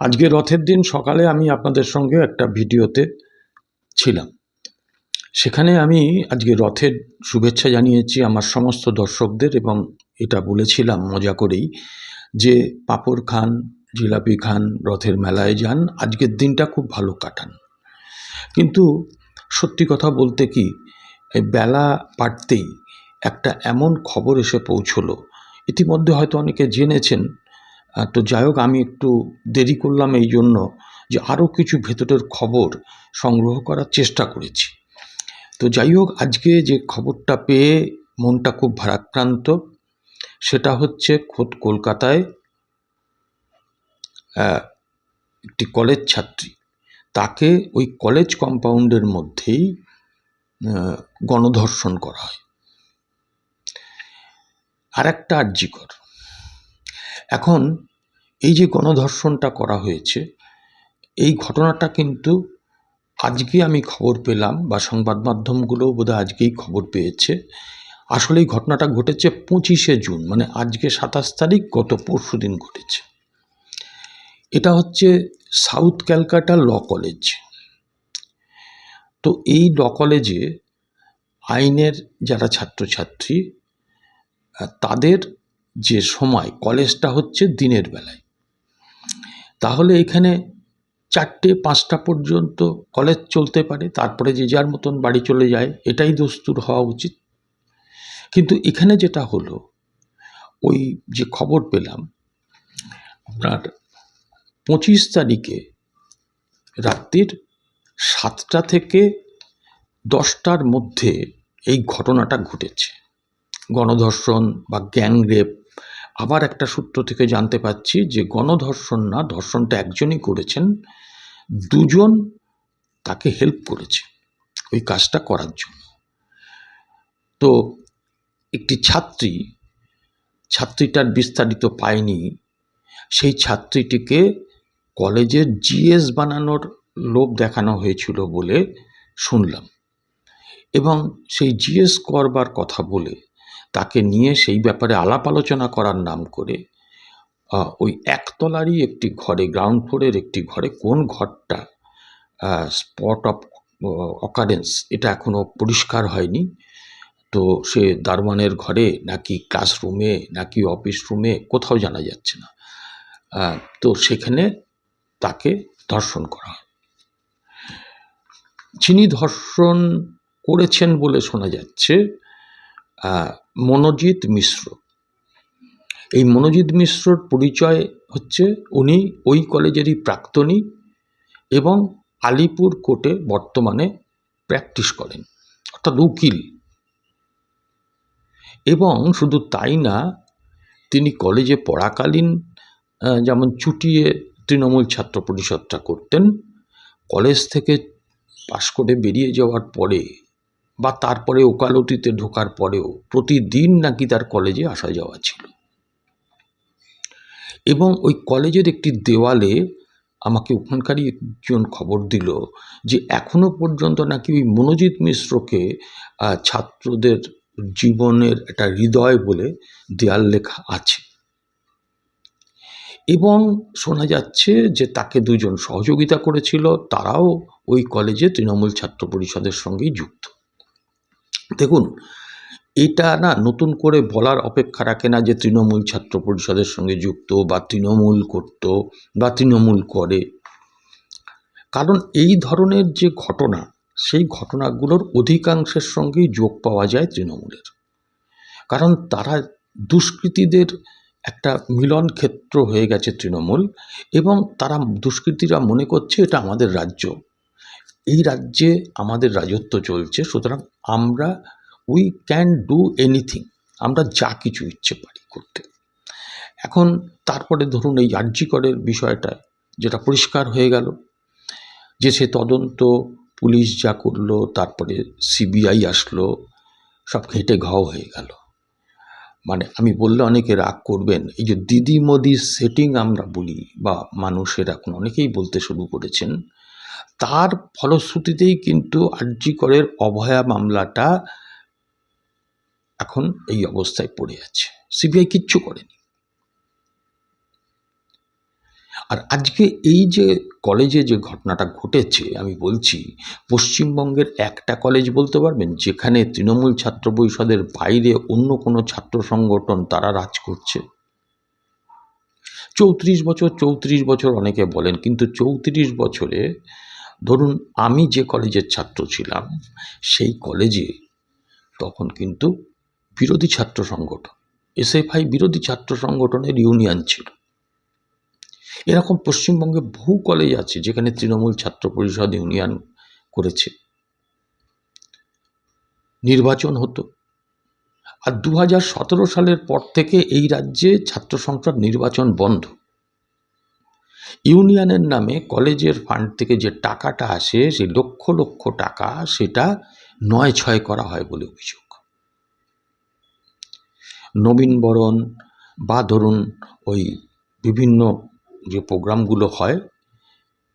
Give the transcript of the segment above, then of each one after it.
আজকে রথের দিন সকালে আমি আপনাদের সঙ্গে একটা ভিডিওতে ছিলাম। সেখানে আমি আজকে রথের শুভেচ্ছা জানিয়েছি আমার সমস্ত দর্শকদের এবং এটা বলেছিলাম মজা করেই যে পাঁপড় খান, জিলাপি খান, রথের মেলায় যান, আজকের দিনটা খুব ভালো কাটান। কিন্তু সত্যি কথা বলতে কি বেলা পারতেই একটা এমন খবর এসে পৌঁছলো। ইতিমধ্যে হয়তো অনেকে জেনেছেন তো যাই হোক, আমি একটু দেরি করলাম এই জন্য যে আরও কিছু ভেতরের খবর সংগ্রহ করার চেষ্টা করেছি। তো যাই হোক, আজকে যে খবরটা পেয়ে মনটা খুব ভারাক্রান্ত, সেটা হচ্ছে খোদ কলকাতায় একটি কলেজ ছাত্রী। তাকে ওই কলেজ কম্পাউন্ডের মধ্যেই গণধর্ষণ করা হয়। আর একটা আর্যিকর। এখন এই যে গণধর্ষণটা করা হয়েছে, এই ঘটনাটা কিন্তু আজকে আমি খবর পেলাম বা সংবাদ মাধ্যমগুলোও বোধহয় আজকেই খবর পেয়েছে। আসলে এই ঘটনাটা ঘটেছে পঁচিশে জুন মানে আজকে সাতাশ তারিখ, গত পরশু দিন ঘটেছে। এটা হচ্ছে সাউথ ক্যালকাটা ল কলেজ। তো এই ল কলেজে আইনের যারা ছাত্রছাত্রী তাদের যে সময়, কলেজটা হচ্ছে দিনের বেলায়। তাহলে এখানে চারটে, পাঁচটা পর্যন্ত কলেজ চলতে পারে। তারপরে যে যার মতন বাড়ি চলে যায়, এটাই দস্তুর হওয়া উচিত। কিন্তু এখানে যেটা হলো, ওই যে খবর পেলাম, আপনার পঁচিশ তারিখে রাত্রির সাতটা থেকে দশটার মধ্যে এই ঘটনাটা ঘটেছে। গণধর্ষণ বা গ্যাং রেপ আবার একটা সূত্র থেকে জানতে পাচ্ছি যে গণধর্ষণ না, ধর্ষণটা একজনই করেছেন, দুজন তাকে হেল্প করেছে ওই কাজটা করার জন্য। তো একটি ছাত্রী, ছাত্রীটার বিস্তারিত পায়নি, সেই ছাত্রীটিকে কলেজের জিএস বানানোর লোভ দেখানো হয়েছিল বলে শুনলাম এবং সেই জিএস করবার কথা বলে তাকে নিয়ে সেই ব্যাপারে আলাপ আলোচনা করার নাম করে ওই একতলারই একটি ঘরে গ্রাউন্ড ফ্লোরের একটি ঘরে, কোন ঘরটা স্পট অফ অকারেন্স এটা এখনও পরিষ্কার হয়নি। তো সে দারোয়ানের ঘরে নাকি ক্লাসরুমে নাকি অফিস রুমে কোথাও জানা যাচ্ছে না। তো সেখানে তাকে ধর্ষণ করা হয়। যিনি ধর্ষণ করেছেন বলে শোনা যাচ্ছে মনোজিৎ মিশ্র। এই মনোজিৎ মিশ্রর পরিচয় হচ্ছে উনি ওই কলেজেরই প্রাক্তনী এবং আলিপুর কোর্টে বর্তমানে প্র্যাকটিস করেন, অর্থাৎ উকিল। এবং শুধু তাই না, তিনি কলেজে পড়াকালীন যেমন চুটিয়ে তৃণমূল ছাত্র পরিষদটা করতেন, কলেজ থেকে পাশ করে বেরিয়ে যাওয়ার পরে বা তারপরে ওকালতিতে ঢোকার পরেও প্রতিদিন নাকি তার কলেজে আসা যাওয়া ছিল। এবং ওই কলেজের একটি দেওয়ালে আমাকে ওখানকারই একজন খবর দিল যে এখনও পর্যন্ত নাকি ওই মনোজিৎ মিশ্রকে ছাত্রদের জীবনের একটা হৃদয় বলে দেয়াল লেখা আছে। এবং শোনা যাচ্ছে যে তাকে দুজন সহযোগিতা করেছিল, তারাও ওই কলেজে তৃণমূল ছাত্র পরিষদের সঙ্গেই যুক্ত। দেখুন, এটা না নতুন করে বলার অপেক্ষা রাখে না যে তৃণমূল ছাত্র পরিষদের সঙ্গে যুক্ত বা তৃণমূল করত বা তৃণমূল করে। কারণ এই ধরনের যে ঘটনা, সেই ঘটনাগুলোর অধিকাংশের সঙ্গেই যোগ পাওয়া যায় তৃণমূলের। কারণ তারা দুষ্কৃতীদের একটা মিলন ক্ষেত্র হয়ে গেছে তৃণমূল এবং তারা দুষ্কৃতীরা মনে করছে এটা আমাদের রাজ্য। এই রাজ্যে আমাদের রাজত্ব চলছে, সুতরাং আমরা উই ক্যান ডু এনিথিং আমরা যা কিছু ইচ্ছে পারি করতে। এখন তারপরে ধরুন এই আর্যিকরের বিষয়টা, যেটা পরিষ্কার হয়ে গেল, যে সে তদন্ত, পুলিশ যা করল, তারপরে সিবিআই আসলো, সব ঘেঁটে ঘাও হয়ে গেল। মানে আমি বললে অনেকে রাগ করবেন, এই যে দিদি মোদি সেটিং আমরা বলি, বা মানুষের এখন অনেকেই বলতে শুরু করেছেন তার ফলশ্রুতিতেই কিন্তু আর্যিকরের অভয়া মামলাটা এখন এই অবস্থায় পড়ে আছে। সিবিআই কিচ্ছু করেনি। আর আজকে এই যে কলেজে যে ঘটনাটা ঘটেছে, আমি বলছি, পশ্চিমবঙ্গের একটা কলেজ বলতে পারবেন, যেখানে তৃণমূল ছাত্র পরিষদের বাইরে অন্য কোনো ছাত্র সংগঠন তারা রাজ করছে। চৌত্রিশ বছর চৌত্রিশ বছর অনেকে বলেন, কিন্তু চৌত্রিশ বছরে ধরুন আমি যে কলেজের ছাত্র ছিলাম, সেই কলেজে তখন কিন্তু বিরোধী ছাত্র সংগঠন, এসএফআই বিরোধী ছাত্র সংগঠনের ইউনিয়ন ছিল। এরকম পশ্চিমবঙ্গে বহু কলেজ আছে যেখানে তৃণমূল ছাত্র পরিষদ ইউনিয়ন করেছে। নির্বাচন হতো। আর দু সালের পর থেকে এই রাজ্যে ছাত্র সংসদ নির্বাচন বন্ধ। ইউনিয়নের নামে কলেজের ফান্ড থেকে যে টাকাটা আসে সেই লক্ষ লক্ষ টাকা সেটা নয় ছয় করা হয় বলে অভিযোগ। নবীনবরণ বা ধরুন ওই বিভিন্ন যে প্রোগ্রামগুলো হয়,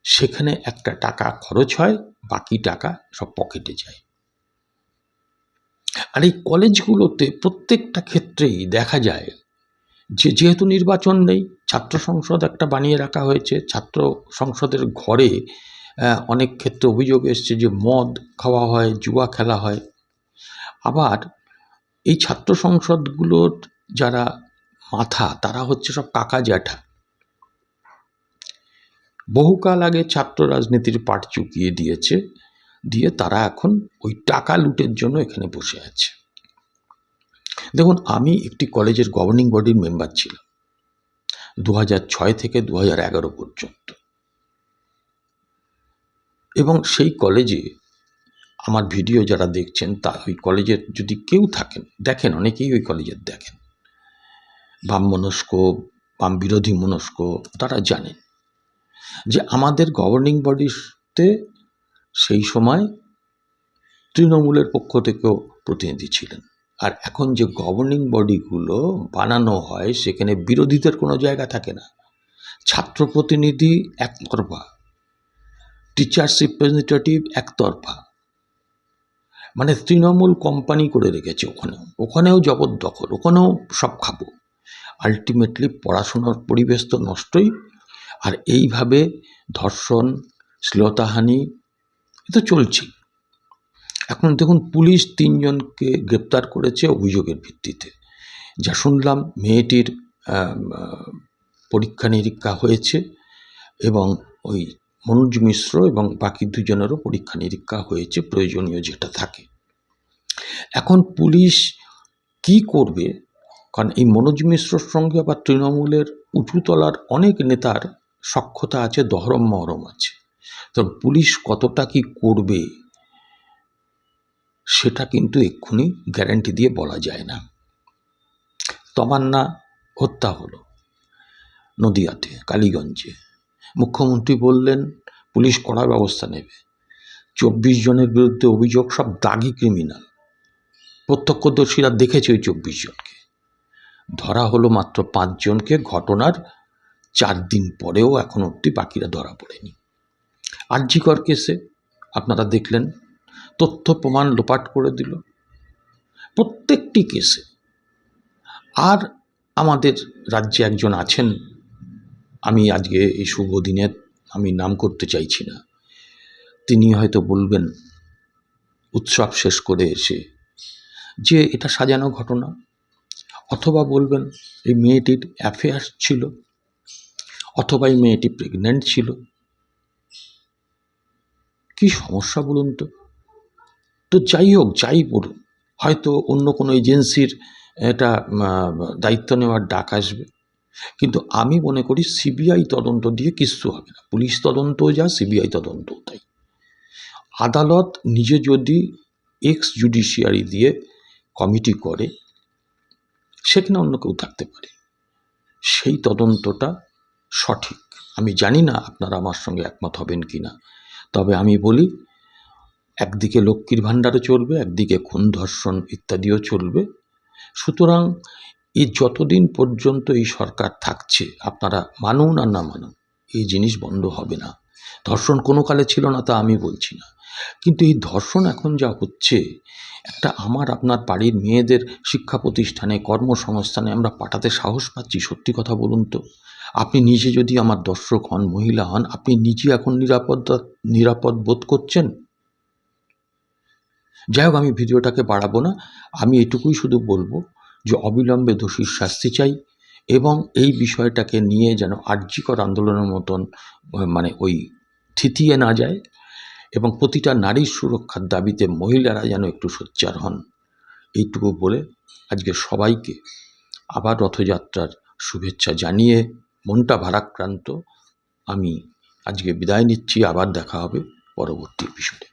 সেখানে একটা টাকা খরচ হয়, বাকি টাকা সব পকেটে যায়। আর এই কলেজগুলোতে প্রত্যেকটা ক্ষেত্রেই দেখা যায় যে যেহেতু নির্বাচন নেই, ছাত্র সংসদ একটা বানিয়ে রাখা হয়েছে, ছাত্র সংসদের ঘরে অনেক ক্ষেত্রে অভিযোগ এসছে যে মদ খাওয়া হয়, জুয়া খেলা হয়। আবার এই ছাত্র সংসদগুলোর যারা মাথা, তারা হচ্ছে সব কাকা জ্যাঠা। বহুকাল আগে ছাত্র রাজনীতির পাট চুকিয়ে দিয়েছে। দিয়ে তারা এখন ওই টাকা লুটের জন্য এখানে বসে আছে। দেখুন, আমি একটি কলেজের গভর্নিং বডির মেম্বার ছিলাম দু ছয় থেকে দু এগারো পর্যন্ত। এবং সেই কলেজে আমার ভিডিও যারা দেখছেন, তা ওই কলেজের যদি কেউ থাকেন, দেখেন, অনেকেই ওই কলেজের দেখেন। বাম মনস্ক, বাম বিরোধী মনস্ক, তারা জানেন যে আমাদের গভর্নিং বডিতে সেই সময় তৃণমূলের পক্ষ থেকেও প্রতিনিধি ছিলেন। আর এখন যে গভর্নিং বডিগুলো বানানো হয়, সেখানে বিরোধীদের কোনো জায়গা থাকে না। ছাত্র প্রতিনিধি একতরফা টিচার্স রিপ্রেজেন্টেটিভ একতরফা। মানে তৃণমূল কোম্পানি করে রেখেছে ওখানেও ওখানেও জবরদখল, ওখানেও সব খাব। আলটিমেটলি পড়াশোনার পরিবেশ তো নষ্টই। আর এইভাবে ধর্ষণ, শ্লীলতাহানি তো চলছেই। এখন দেখুন, পুলিশ তিনজনকে গ্রেপ্তার করেছে অভিযোগের ভিত্তিতে। যা শুনলাম, মেয়েটির পরীক্ষা নিরীক্ষা হয়েছে এবং ওই মনোজ মিশ্র এবং বাকি দুজনেরও পরীক্ষা নিরীক্ষা হয়েছে, প্রয়োজনীয় যেটা থাকে। এখন পুলিশ কি করবে? কারণ এই মনোজ মিশ্রর সঙ্গে আবার তৃণমূলের উঁচুতলার অনেক নেতার সক্ষতা আছে, দহরম মহরম আছে। তো পুলিশ কতটা কি করবে, সেটা কিন্তু এক্ষুনি গ্যারান্টি দিয়ে বলা যায় না। তমান্না হত্যা হলো নদিয়াতে, কালীগঞ্জে। মুখ্যমন্ত্রী বললেন, পুলিশ কড়া ব্যবস্থা নেবে। চব্বিশ জনের বিরুদ্ধে অভিযোগ, সব দাগি ক্রিমিনাল। প্রত্যক্ষদর্শীরা দেখেছে ওই চব্বিশ জনকে। ধরা হলো মাত্র পাঁচজনকে ঘটনার চার দিন পরেও এখন অবধি বাকিরা ধরা পড়েনি। আর্জিকর কেসে আপনারা দেখলেন, তথ্য প্রমাণ লোপাট করে দিল। প্রত্যেকটি কেসে আর আমাদের রাজ্যে একজন আছেন, আমি আজকে এই শুভ দিনে আমি নাম করতে চাইছি না। তিনি হয়তো বলবেন, উৎসব শেষ করে এসে যে এটা সাজানো ঘটনা, অথবা বলবেন এই মেয়েটির অ্যাফেয়ার ছিল, অথবা এই মেয়েটি প্রেগন্যান্ট ছিল কি সমস্যা বলুন তো? তো যাই হোক, যাই বলুন হয়তো অন্য কোনো এজেন্সির এটা দায়িত্ব নেওয়ার ডাক আসবে। কিন্তু আমি মনে করি সিবিআই তদন্ত দিয়ে কিচ্ছু হবে না। পুলিশ তদন্তও যা, সিবিআই তদন্তও তাই। আদালত নিজে যদি এক্স জুডিশিয়ারি দিয়ে কমিটি করে, সেখানে অন্য কেউ থাকতে পারে। সেই তদন্তটা সঠিক। আমি জানি না আপনারা আমার সঙ্গে একমত হবেন কি না তবে আমি বলি, একদিকে লক্ষ্মীর ভাণ্ডারও চলবে, একদিকে খুন, ধর্ষণ ইত্যাদিও চলবে। সুতরাং এই যতদিন পর্যন্ত এই সরকার থাকছে, আপনারা মানুন আর না মানুন এই জিনিস বন্ধ হবে না। ধর্ষণ কোনো কালে ছিল না তা আমি বলছি না। কিন্তু এই ধর্ষণ এখন যা হচ্ছে, একটা আমার আপনার বাড়ির মেয়েদের শিক্ষা প্রতিষ্ঠানে, কর্মসংস্থানে আমরা পাঠাতে সাহস পাচ্ছি, সত্যি কথা বলুন তো। আপনি নিজে যদি আমার দর্শক হন, মহিলা হন, আপনি নিজে এখন নিরাপদ নিরাপদ বোধ করছেন? যাই হোক, আমি ভিডিওটাকে বাড়াবো না। আমি এটুকুই শুধু বলব যে, অবিলম্বে দোষীর শাস্তি চাই এবং এই বিষয়টাকে নিয়ে যেন আর্যিকর আন্দোলনের মতন মানে ওই থিতিয়ে না যায় এবং প্রতিটা নারীর সুরক্ষার দাবিতে মহিলারা যেন একটু সোচ্চার হন। এইটুকু বলে আজকে সবাইকে আবার রথযাত্রার শুভেচ্ছা জানিয়ে মনটা ভারাক্রান্ত। আমি আজকে বিদায় নিচ্ছি আবার দেখা হবে পরবর্তী এপিসোডে